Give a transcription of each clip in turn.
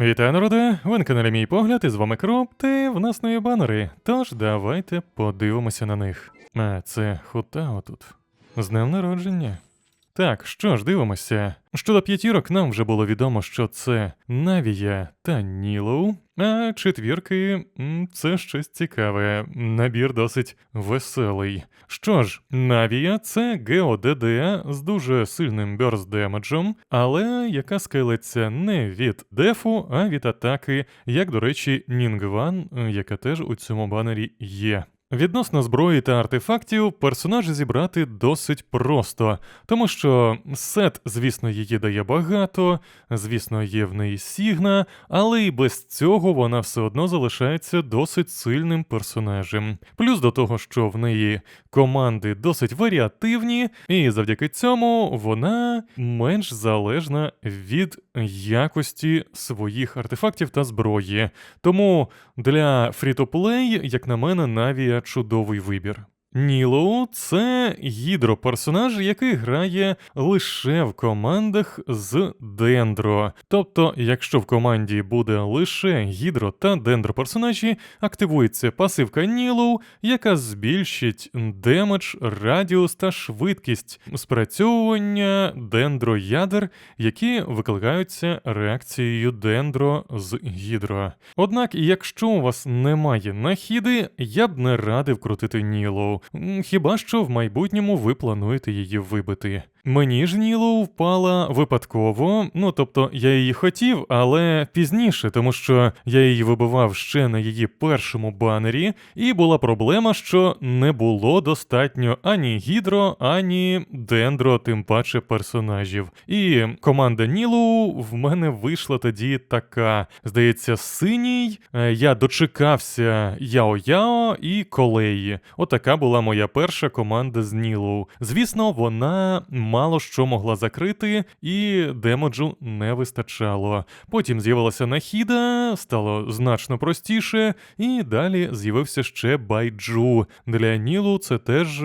Вітаю, народи! Ви на каналі Мій Погляд, і з вами Кроп, та в нас нові банери. Тож давайте подивимося на них. А, це хута отут. З днем народження. Так, що ж, дивимося. Щодо п'ятірок, нам вже було відомо, що це Навія та Нілоу, а четвірки це щось цікаве. Набір досить веселий. Що ж, Навія це ГОДД з дуже сильним бёрст демеджем, але яка скайлиться не від дефу, а від атаки, як, до речі, Нінгван, яка теж у цьому банері є. Відносно зброї та артефактів персонажа зібрати досить просто, тому що сет, звісно, її дає багато, звісно, є в неї сігна, але і без цього вона все одно залишається досить сильним персонажем. Плюс до того, що в неї команди досить варіативні, і завдяки цьому вона менш залежна від якості своїх артефактів та зброї. Тому для фрі-то-плей, як на мене, Чудовий вибір. Нілоу це гідроперсонаж, який грає лише в командах з дендро. Тобто, якщо в команді буде лише гідро та дендро персонажі, активується пасивка Нілоу, яка збільшить демедж, радіус та швидкість спрацьовування дендроядер, які викликаються реакцією дендро з гідро. Однак, якщо у вас немає нахіди, я б не радив крутити Нілоу. Хіба що в майбутньому ви плануєте її вибити. Мені ж Нілоу впала випадково, ну тобто я її хотів, але пізніше, тому що я її вибивав ще на її першому банері, і була проблема, що не було достатньо ані гідро, ані дендро, тим паче персонажів. І команда Нілоу в мене вийшла тоді така. Здається, синій. е, Я дочекався Яо-Яо і Колеї. Отака була моя перша команда з Нілоу. Звісно, вона мало що могла закрити, і демоджу не вистачало. Потім з'явилася Нахіда, стало значно простіше, і далі з'явився ще Байджу. Для Нілу це теж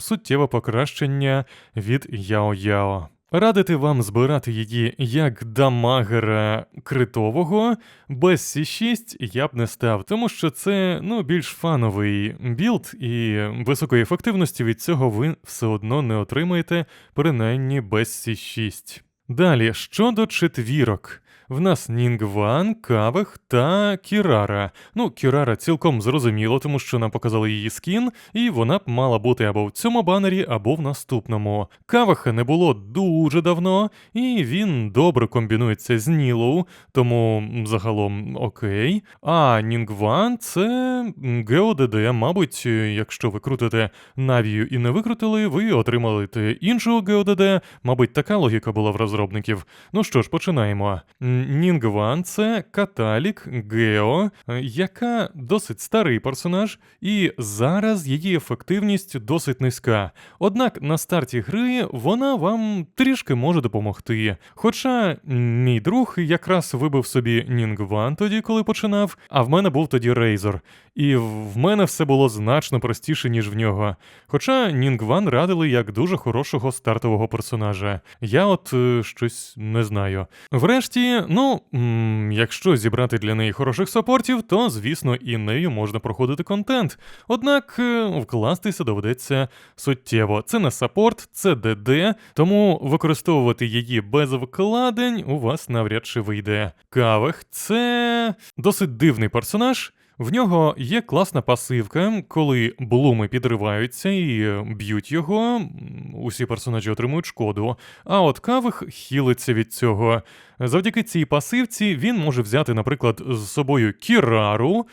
суттєве покращення від Яо-Яо. Радити вам збирати її як дамагера критового, без С6 я б не став, тому що це ну більш фановий білд, і високої ефективності від цього ви все одно не отримаєте, принаймні без С6. Далі, щодо четвірок. В нас Нінгван, Кавех та Кірара. Ну, Кірара цілком зрозуміло, тому що нам показали її скін, і вона б мала бути або в цьому банері, або в наступному. Кавеха не було дуже давно, і він добре комбінується з Нілоу, тому загалом окей. А Нінгван це ГОДД, мабуть, якщо ви крутите Навію і не викрутили, ви отримали іншого ГОДД. Мабуть, така логіка була в розробників. Ну що ж, починаємо. М, Нінгван це Каталік Гео, е, яка досить старий персонаж, і зараз її ефективність досить низька. Однак на старті гри вона вам трішки може допомогти. Хоча мій друг якраз вибив собі Нінгван тоді, коли починав, а в мене був тоді Рейзор. І в мене все було значно простіше, ніж в нього. Хоча Нінгван радили як дуже хорошого стартового персонажа. Я от е, щось не знаю. Врешті, ну, якщо зібрати для неї хороших саппортів, то звісно і нею можна проходити контент. Однак е, вкластися доведеться суттєво. Це не саппорт, це ДД, тому використовувати її без вкладень у вас навряд чи вийде. Кавех це досить дивний персонаж. В нього є класна пасивка, коли блуми підриваються і е, б'ють його, усі персонажі отримують шкоду, а от кавих хілиться від цього. Завдяки цій пасивці він може взяти, наприклад, з собою Кірару,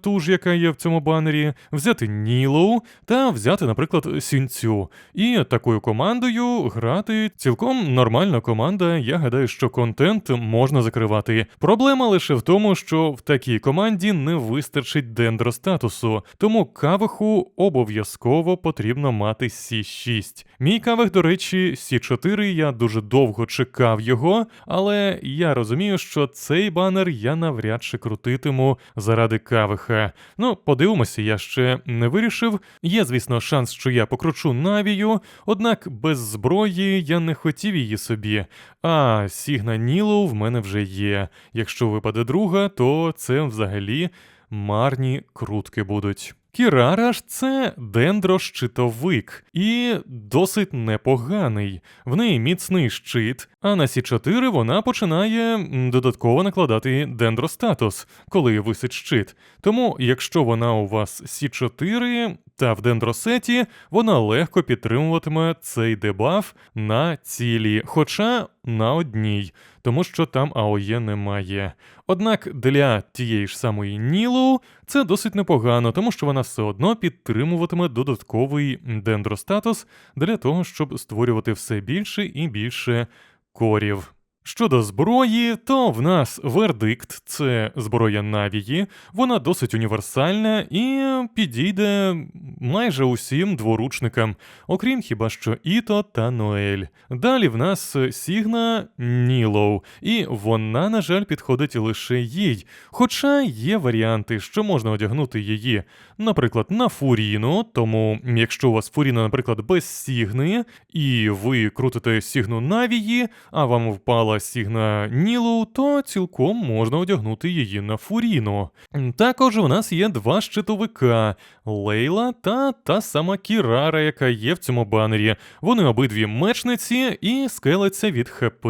ту ж, яка є в цьому банері, взяти Нілоу та взяти, наприклад, Сінцю. І такою командою грати цілком нормальна команда. Я гадаю, що контент можна закривати. Проблема лише в тому, що в такій команді не вистачить дендростатусу, тому кавиху обов'язково потрібно мати Сі6. Мій кавих, до речі, Сі4, я дуже довго чекав його, але я розумію, що цей банер я навряд чи крутитиму заради кавиха. Ну, подивимося, я ще не вирішив. Є, звісно, шанс, що я покручу Навію, однак без зброї я не хотів її собі. А Сігна Нілоу в мене вже є. Якщо випаде друга, то це взагалі марні крутки будуть. Кірара ж це дендрощитовик і досить непоганий. В неї міцний щит, а на Сі 4 вона починає додатково накладати дендростатус, коли висить щит. Тому, якщо вона у вас Сі 4 та в дендросеті, вона легко підтримуватиме цей дебаф на цілі, хоча на одній, тому що там АОЄ немає. Однак для тієї ж самої Нілу це досить непогано, тому що вона все одно підтримуватиме додатковий дендростатус для того, щоб створювати все більше і більше корів. Щодо зброї, то в нас вердикт це зброя Навії, вона досить універсальна і підійде майже усім дворучникам, окрім хіба що Іто та Ноель. Далі в нас Сігна Нілоу, і вона, на жаль, підходить лише їй. Хоча є варіанти, що можна одягнути її, наприклад, на Фуріну, тому якщо у вас Фуріна, наприклад, без Сігни, і ви крутите Сігну Навії, а вам впала Сігна Нілоу, то цілком можна одягнути її на Фуріну. Також у нас є два щитовика Лейла та та сама Кірара, яка є в цьому банері. Вони обидві мечниці і скелеться від ХП,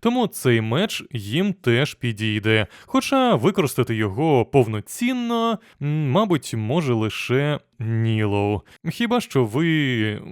тому цей меч їм теж підійде. Хоча використати його повноцінно, мабуть, може лише Нілоу. Хіба що ви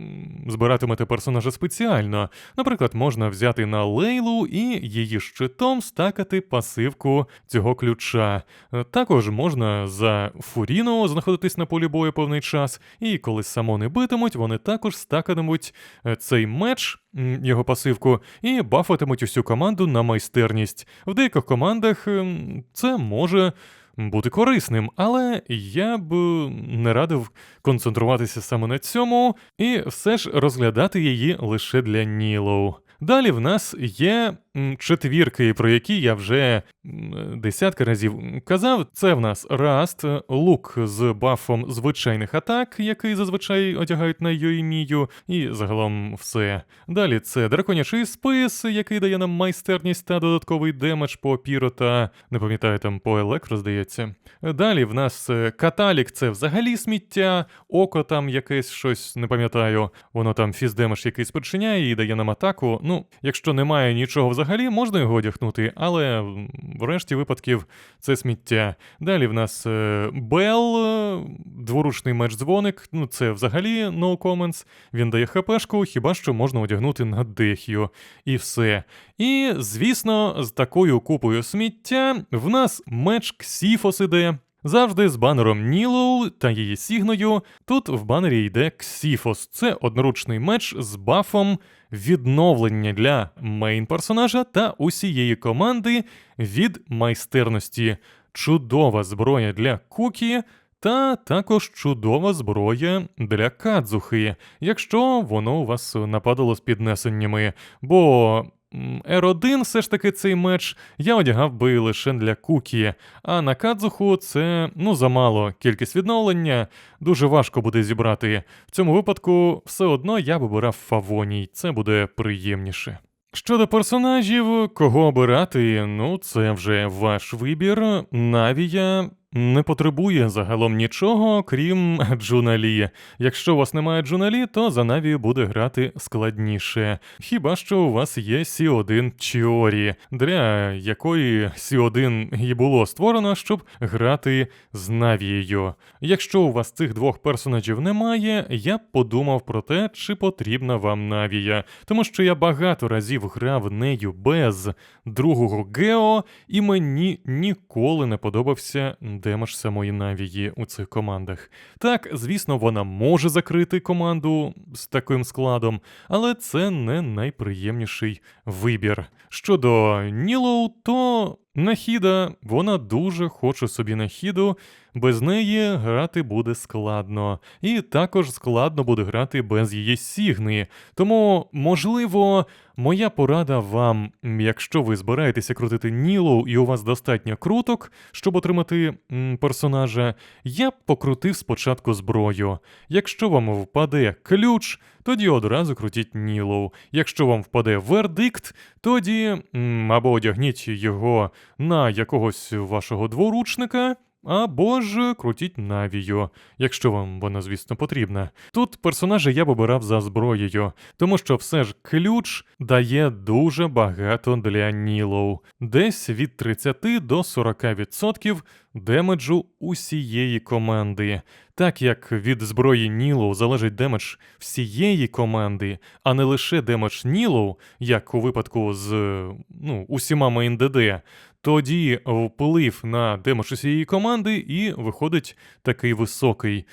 збиратимете персонажа спеціально. Наприклад, можна взяти на Лейлу і її щитом стакати пасивку цього ключа. Також можна за Фуріно знаходитись на полі бою певний час, і коли само не битимуть, вони також стакатимуть е, цей меч, його пасивку, і бафатимуть усю команду на майстерність. В деяких командах ем, це може бути корисним, але я б не радив концентруватися саме на цьому і все ж розглядати її лише для Нілоу. Далі в нас є четвірки, про які я вже десятки разів казав. Це в нас Раст, лук з бафом звичайних атак, який зазвичай одягають на Йоймію, і загалом все. Далі це драконячий спис, який дає нам майстерність та додатковий демедж по піро та не пам'ятаю там по електро, здається. Далі в нас е, каталік це взагалі сміття, око там якесь щось, не пам'ятаю. Воно там фіздемедж якийсь спричиняє і дає нам атаку. Ну, якщо немає нічого взагалі, можна його одягнути, але в решті випадків це сміття. Далі в нас Бел, е, дворучний меч дзвоник. Ну, це взагалі no comments. Він дає хпшку, хіба що можна одягнути на дехію. І все. І, звісно, з такою купою сміття в нас меч Ксіфос іде. Завжди з банером Нілоу та її сігною. Тут в банері йде Ксіфос. Це одноручний меч з бафом відновлення для мейн-персонажа та усієї команди від майстерності. Чудова зброя для Кукі. Та також чудова зброя для кадзухи, якщо воно у вас нападало з піднесеннями. Бо м, R1 все ж таки цей меч я одягав би лише для кукі, а на кадзуху це ну замало кількість відновлення, дуже важко буде зібрати. В цьому випадку все одно я б обирав фавоній, це буде приємніше. Щодо персонажів, кого обирати, ну це вже ваш вибір. Навія не потребує загалом нічого, крім Джуналі. Якщо у вас немає Джуналі, то за Навію буде грати складніше. Хіба що у вас є Сі1 Чіорі, для якої Сі1 і було створено, щоб грати з Навією. Якщо у вас цих двох персонажів немає, я б подумав про те, чи потрібна вам Навія, тому що я багато разів грав нею без другого Гео, і мені ніколи не подобався демедж самої Навії у цих командах. Так, звісно, вона може закрити команду з таким складом, але це не найприємніший вибір. Щодо Нілоу, то Нахіда, вона дуже хоче собі нахіду, без неї грати буде складно, і також складно буде грати без її сігни. Тому, можливо, моя порада вам, якщо ви збираєтеся крутити Нілу і у вас достатньо круток, щоб отримати м, персонажа, я б покрутив спочатку зброю. Якщо вам впаде ключ, тоді одразу крутіть Нілоу. Якщо вам впаде вердикт, тоді або одягніть його на якогось вашого дворучника. Або ж крутіть Навію, якщо вам вона, звісно, потрібна. Тут персонажа я б обирав за зброєю, тому що все ж ключ дає дуже багато для Нілоу. Десь від 30 до 40% демеджу усієї команди. Так як від зброї Нілоу залежить демедж всієї команди, а не лише демедж Нілоу, як у випадку з ну, усіма мейн ДД, тоді вплив на демедж усієї команди і виходить такий високий.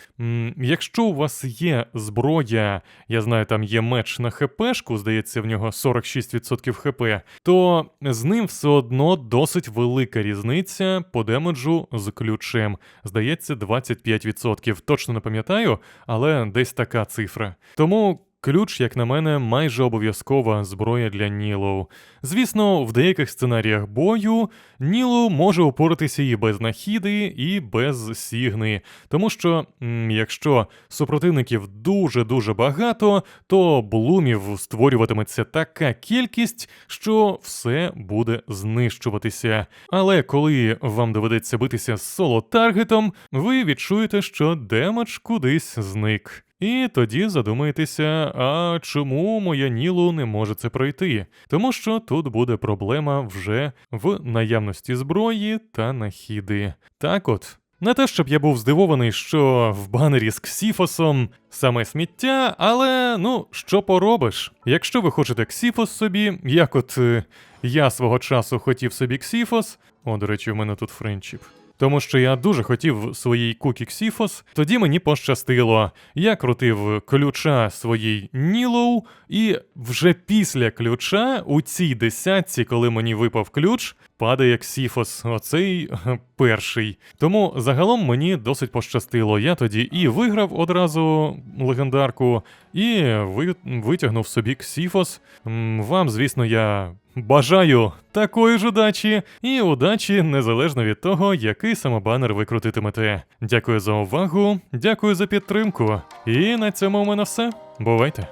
Якщо у вас є зброя, я знаю, там є меч на ХПшку, здається, в нього 46% ХП, то з ним все одно досить велика різниця по демеджу з ключем. Здається, 25%. Точно не пам'ятаю, але десь така цифра. Тому. Ключ, як на мене, майже обов'язкова зброя для Нілоу. Звісно, в деяких сценаріях бою Нілоу може упоратися і без нахіди, і без сігни. Тому що, якщо супротивників дуже-дуже багато, то блумів створюватиметься така кількість, що все буде знищуватися. Але коли вам доведеться битися з соло-таргетом, ви відчуєте, що демедж кудись зник. І тоді задумаєтеся, а чому моя Нілу не може це пройти? Тому що тут буде проблема вже в наявності зброї та нахіди. Так от. Не те, щоб я був здивований, що в банері з Ксіфосом саме сміття, але ну, що поробиш? Якщо ви хочете Ксіфос собі, як от е, я свого часу хотів собі Ксіфос, о, до речі, у мене тут френчіп. Тому що я дуже хотів своїй кукі Ксіфос, тоді мені пощастило. Я крутив ключа своїй Нілоу, і вже після ключа у цій десятці, коли мені випав ключ, падає Ксіфос, оцей перший. Тому загалом мені досить пощастило. Я тоді і виграв одразу легендарку, і ви- витягнув собі Ксіфос. Вам, звісно, я бажаю такої ж удачі, і удачі незалежно від того, який самобанер ви крутитимете. Дякую за увагу, дякую за підтримку. І на цьому у мене все. Бувайте!